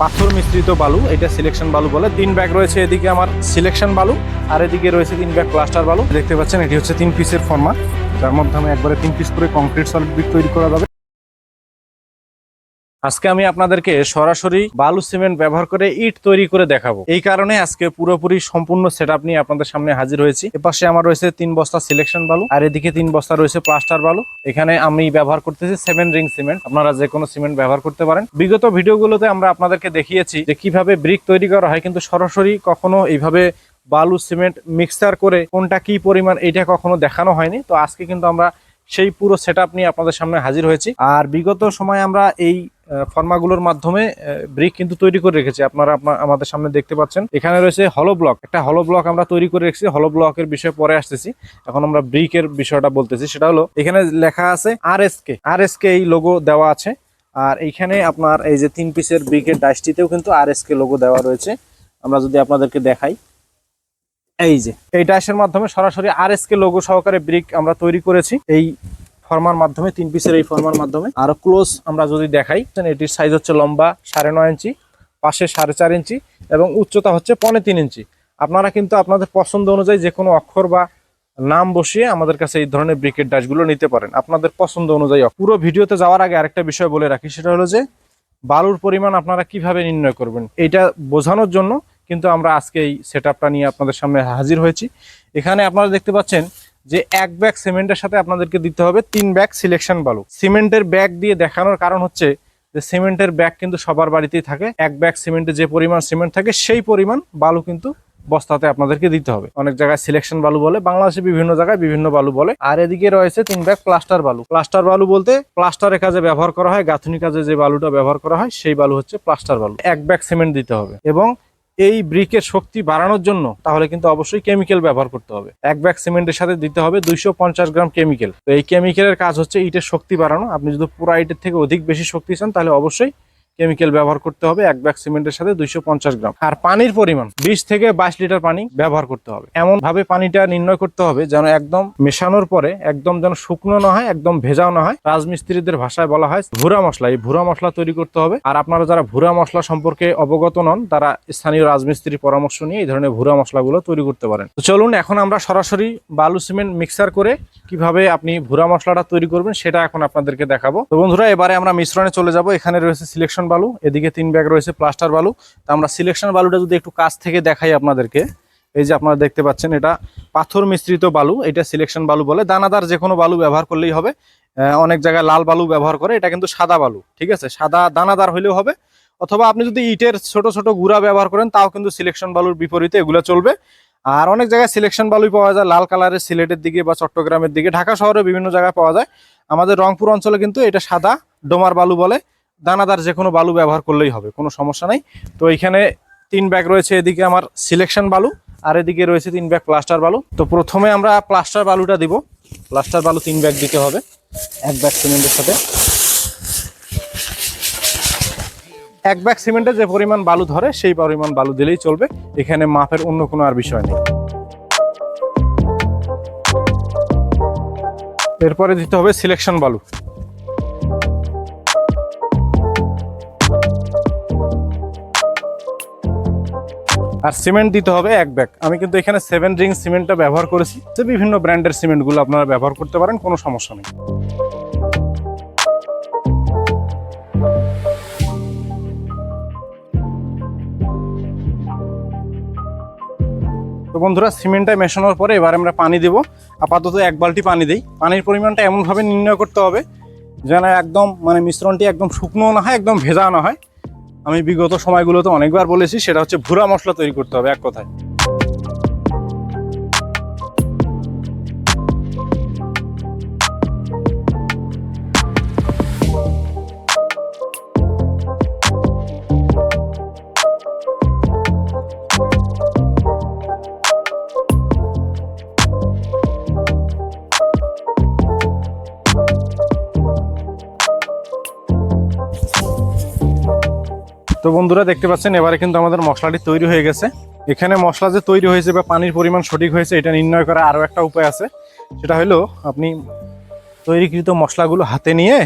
পাথর মিশ্রিত বালু, এটা সিলেকশন বালু বলে। তিন ব্যাগ রয়েছে এদিকে আমার সিলেকশন বালু, আর এদিকে রয়েছে তিন ব্যাগ প্লাস্টার বালু। দেখতে পাচ্ছেন, এটি হচ্ছে তিন পিসের ফর্মা যার মাধ্যমে একবারে তিন পিস করে কংক্রিট সলিড ব্রিক তৈরি করা যাবে। আজকে আমি আপনাদেরকে সরাসরি বালু সিমেন্ট ব্যবহার করে ইট তৈরি করে দেখাবো। এই কারণে আজকে পুরোপুরি সম্পূর্ণ সেট নিয়ে আপনাদের সামনে হাজির হয়েছি। এপাশে আমার রয়েছে তিন বস্তা সিলেকশন বালু, আর এদিকে তিন বস্তা রয়েছে প্লাস্টার বালু। এখানে আমি ব্যবহার করতেছি সেভেন রিং সিমেন্ট আপনারা যে কোনো সিমেন্ট ব্যবহার করতে পারেন। বিগত ভিডিওগুলোতে আমরা আপনাদেরকে দেখিয়েছি যে কীভাবে ব্রিক তৈরি করা হয়, কিন্তু সরাসরি কখনো এইভাবে বালু সিমেন্ট মিক্সার করে কোনটা কি পরিমাণ এটা কখনো দেখানো হয়নি। তো আজকে কিন্তু আমরা সেই পুরো সেট নিয়ে আপনাদের সামনে হাজির হয়েছি। আর বিগত সময় আমরা এই ফর্মাগুলোর মাধ্যমে ব্রিক কিন্তু তৈরি করে রেখেছি। আপনারা আপনার আমাদের সামনে দেখতে পাচ্ছেন। এখানে রয়েছে হলো ব্লক একটা হলো ব্লক আমরা তৈরি করে রেখেছি। হলো ব্লকের বিষয়ে পরে আসতেছি। এখন আমরা ব্রিকের বিষয়টা বলতেছি। সেটা হলো, এখানে লেখা আছে আর এস কে আর এস কে এই লোগো দেওয়া আছে। আর এইখানে আপনার এই যে তিন পিসের ব্রিকের ডাইসটিতেও কিন্তু আর এস কে লোগো দেওয়া রয়েছে। আমরা যদি আপনাদেরকে দেখাই। এই যে, এই ডাইসের মাধ্যমে সরাসরি আর এস কে লোগো সহকারে ব্রিক আমরা তৈরি করেছি। এই ফর্মার মাধ্যমে, তিন পিসের এই ফর্মার মাধ্যমে। আরও ক্লোজ আমরা যদি দেখাই এটির সাইজ হচ্ছে লম্বা সাড়ে নয় ইঞ্চি, পাশে সাড়ে চার ইঞ্চি এবং উচ্চতা হচ্ছে পনে তিন ইঞ্চি। আপনারা কিন্তু আপনাদের পছন্দ অনুযায়ী যে কোনো অক্ষর বা নাম বসিয়ে আমাদের কাছে এই ধরনের ব্রিকেট ডাশগুলো নিতে পারেন। আপনাদের পছন্দ অনুযায়ী পুরো ভিডিওতে যাওয়ার আগে আরেকটা বিষয় বলে রাখি, সেটা হলো যে বালুর পরিমাণ আপনারা কীভাবে নির্ণয় করবেন, এটা বোঝানোর জন্য কিন্তু আমরা আজকে এই সেট নিয়ে আপনাদের সামনে হাজির হয়েছি। এখানে আপনারা দেখতে পাচ্ছেন যে এক ব্যাগ সিমেন্টের সাথে আপনাদেরকে দিতে হবে তিন ব্যাগ সিলেকশন বালু। সিমেন্টের ব্যাগ দিয়ে দেখানোর কারণ হচ্ছে যে সিমেন্টের ব্যাগ কিন্তু সবার বাড়িতেই থাকে। এক ব্যাগ সিমেন্টে যে পরিমাণ সিমেন্ট থাকে, সেই পরিমাণ বালু কিন্তু বস্তাতে আপনাদেরকে দিতে হবে। অনেক জায়গায় সিলেকশন বালু বলে, বাংলাদেশে বিভিন্ন জায়গায় বিভিন্ন বালু বলে। আর এদিকে রয়েছে তিন ব্যাগ প্লাস্টার বালু। প্লাস্টার বালু বলতে প্লাস্টারের কাজে ব্যবহার করা হয়, গাঁথনি কাজে যে বালুটা ব্যবহার করা হয়, সেই বালু হচ্ছে প্লাস্টার বালু। এক ব্যাগ সিমেন্ট দিতে হবে। এবং এই ব্রিকের শক্তি বাড়ানোর জন্য তাহলে কিন্তু অবশ্যই কেমিক্যাল ব্যবহার করতে হবে। এক ব্যাগ সিমেন্টের সাথে দিতে হবে দুইশো পঞ্চাশ গ্রাম কেমিক্যাল তো এই কেমিক্যালের কাজ হচ্ছে ইটের শক্তি বাড়ানো। আপনি যদি পুরো ইটের থেকে অধিক বেশি শক্তি চান তাহলে অবশ্যই কেমিক্যাল ব্যবহার করতে হবে, এক ব্যাগ সিমেন্টের সাথে দুইশো পঞ্চাশ গ্রাম। আর পানির পরিমাণ, বিশ থেকে বাইশ লিটার পানি ব্যবহার করতে হবে। এমন ভাবে পানিটা নির্ণয় করতে হবে যেন একদম মেশানোর পরে একদম যেন শুকনো না হয়, একদম ভেজাও না হয়। রাজমিস্ত্রিদের ভাষায় বলা হয় ভুরা মশলা। এই ভুরা মশলা তৈরি করতে হবে। আর আপনারা যারা ভুরা মশলা সম্পর্কে অবগত নন, তারা স্থানীয় রাজমিস্ত্রির পরামর্শ নিয়ে এই ধরনের ভুরা মশলাগুলো তৈরি করতে পারেন। তো চলুন, এখন আমরা সরাসরি বালু সিমেন্ট মিক্সার করে কীভাবে আপনি ভুরা মশলাটা তৈরি করবেন, সেটা এখন আপনাদেরকে দেখাবো। তো বন্ধুরা, এবারে আমরা মিশ্রণে চলে যাব। এখানে রয়েছে সিলেকশন বালু, এদিকে তিন ব্যাগ রয়েছে প্লাস্টার বালু। তো আমরা সিলেকশন বালুটা যদি একটু কাছ থেকে দেখাই আপনাদেরকে, এই যে আপনারা দেখতে পাচ্ছেন এটা পাথর মিশ্রিত বালু, এটা সিলেকশন বালু বলে। দানাদার যে কোনো বালু ব্যবহার করলেই হবে। অনেক জায়গায় লাল বালু ব্যবহার করে, এটা কিন্তু সাদা বালু, ঠিক আছে? সাদা দানাদার হলেও হবে। অথবা আপনি যদি ইটের ছোট ছোট গুড়া ব্যবহার করেন, তাও কিন্তু সিলেকশন বালুর বিপরীতে এগুলো চলবে। আর অনেক জায়গায় সিলেকশন বালুই পাওয়া যায়, লাল কালারের সিলেটের দিকে বা চট্টগ্রামের দিকে। ঢাকা শহরে বিভিন্ন জায়গায় পাওয়া যায়। আমাদের রংপুর অঞ্চলে কিন্তু এটা সাদা ডোমার বালু বলে। দানাদার যে কোনো বালু ব্যবহার করলেই হবে, কোনো সমস্যা নাই। তো এখানে তিন ব্যাগ রয়েছে, এদিকে আমার সিলেকশন বালু, আর এদিকে রয়েছে তিন ব্যাগ প্লাস্টার বালু। তো প্রথমে আমরা প্লাস্টার বালুটা দিব। প্লাস্টার বালু তিন ব্যাগ দিতে হবে, এক ব্যাগ সিমেন্টের সাথে। এক ব্যাগ সিমেন্টে যে পরিমাণ বালু ধরে, সেই পরিমাণ বালু দিলেই চলবে। এখানে মাপের অন্য কোনো আর বিষয় নেই। এরপরে দিতে হবে সিলেকশন বালু। আর সিমেন্ট দিতে হবে এক ব্যাগ। আমি কিন্তু এখানে সেভেন রিং সিমেন্টটা ব্যবহার করেছি। তো বিভিন্ন ব্র্যান্ডের সিমেন্টগুলো আপনারা ব্যবহার করতে পারেন, কোনো সমস্যা নেই। তো বন্ধুরা, সিমেন্টটা মেশানোর পরে এবার আমরা পানি দেব। আপাতত এক বালতি পানি দিই। পানির পরিমাণটা এমনভাবে নির্ণয় করতে হবে যেন একদম মানে মিশ্রণটি একদম শুকনো না হয়, একদম ভেজা না হয়। আমি বিগত সময়গুলোতে অনেকবার বলেছি সেটা হচ্ছে ভুরা মশলা তৈরি করতে হবে এক কথায়। তো বন্ধুরা দেখতে পাচ্ছেন, এবারে কিন্তু আমাদের মশলাটি তৈরি হয়ে গেছে। এখানে মশলা যে তৈরি হয়েছে বা পানির পরিমাণ সঠিক হয়েছে, এটা নির্ণয় করার আরও একটা উপায় আছে। সেটা হলো, আপনি তৈরিকৃত মশলাগুলো হাতে নিয়ে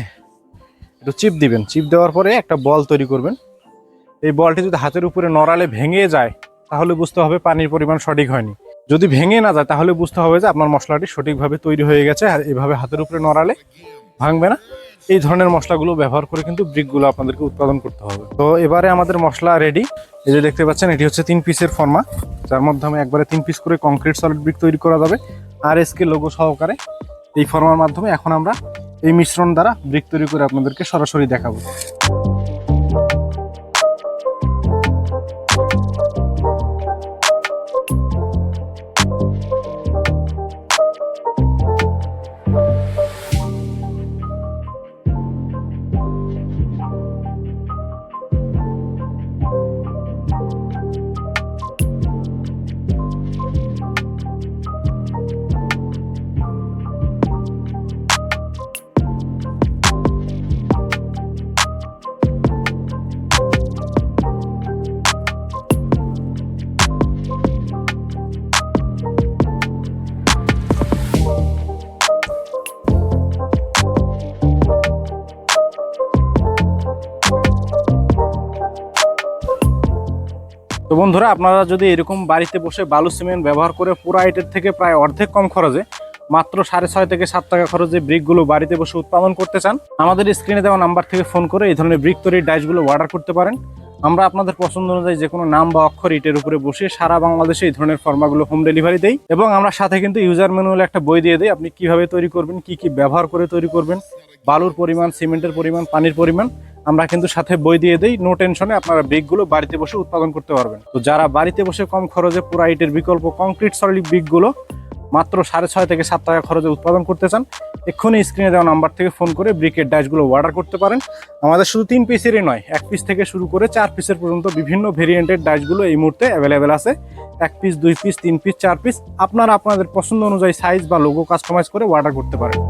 একটু চিপ দিবেন। চিপ দেওয়ার পরে একটা বল তৈরি করবেন। এই বলটি যদি হাতের উপরে নড়ালে ভেঙে যায়, তাহলে বুঝতে হবে পানির পরিমাণ সঠিক হয়নি। যদি ভেঙে না যায়, তাহলে বুঝতে হবে যে আপনার মশলাটি সঠিকভাবে তৈরি হয়ে গেছে, আর এভাবে হাতের উপরে নড়ালে ভাঙবে না। এই ধরনের মশলাগুলো ব্যবহার করে কিন্তু ব্রিকগুলো আপনাদেরকে উৎপাদন করতে হবে। তো এবারে আমাদের মশলা রেডি এই যে দেখতে পাচ্ছেন, এটি হচ্ছে তিন পিসের ফর্মা যার মাধ্যমে একবারে তিন পিস করে কংক্রিট সলিড ব্রিক তৈরি করা যাবে। আর এসকে লোগো সহকারে এই ফর্মার মাধ্যমে এখন আমরা এই মিশ্রণ দ্বারা ব্রিক তৈরি করে আপনাদেরকে সরাসরি দেখাবো। তো বন্ধুরা, আপনারা যদি এরকম বাড়িতে বসে বালু সিমেন্ট ব্যবহার করে পুরো আইটের থেকে প্রায় অর্ধেক কম খরচে মাত্র সাড়ে ছয় থেকে সাত টাকা খরচে ব্রিকগুলো বাড়িতে বসে উৎপাদন করতে চান, আমাদের স্ক্রিনে দেওয়া নাম্বার থেকে ফোন করে এই ধরনের ব্রিক তৈরির ডাইসগুলো অর্ডার করতে পারেন। আমরা আপনাদের পছন্দ অনুযায়ী যে কোনো নাম বা অক্ষর ইটের উপরে বসে সারা বাংলাদেশে এই ধরনের ফর্মাগুলো হোম ডেলিভারি দেই এবং আমরা সাথে কিন্তু ইউজার ম্যানুয়াল একটা বই দিয়ে দিই, আপনি কীভাবে তৈরি করবেন, কি কি ব্যবহার করে তৈরি করবেন, বালুর পরিমাণ, সিমেন্টের পরিমাণ, পানির পরিমাণ আমরা কিন্তু সাথে বই দিয়ে দিই নো টেনশনে আপনারা ব্রিকগুলো বাড়িতে বসে উৎপাদন করতে পারবেন। তো যারা বাড়িতে বসে কম খরচে পুরা ইটের বিকল্প কংক্রিট সলিড ব্রিকগুলো মাত্র সাড়ে ছয় থেকে সাত টাকা খরচে উৎপাদন করতে চান, এক্ষুনি স্ক্রিনে দেওয়া নাম্বার থেকে ফোন করে ব্রিকের ডাইসগুলো অর্ডার করতে পারেন। আমাদের শুধু তিন পিসেরই নয়, এক পিস থেকে শুরু করে চার পিসের পর্যন্ত বিভিন্ন ভেরিয়েন্টের ডাইসগুলো এই মুহূর্তে অ্যাভেলেবেল আছে। এক পিস দুই পিস তিন পিস চার পিস আপনারা আপনাদের পছন্দ অনুযায়ী সাইজ বা লোগো কাস্টমাইজ করে অর্ডার করতে পারেন।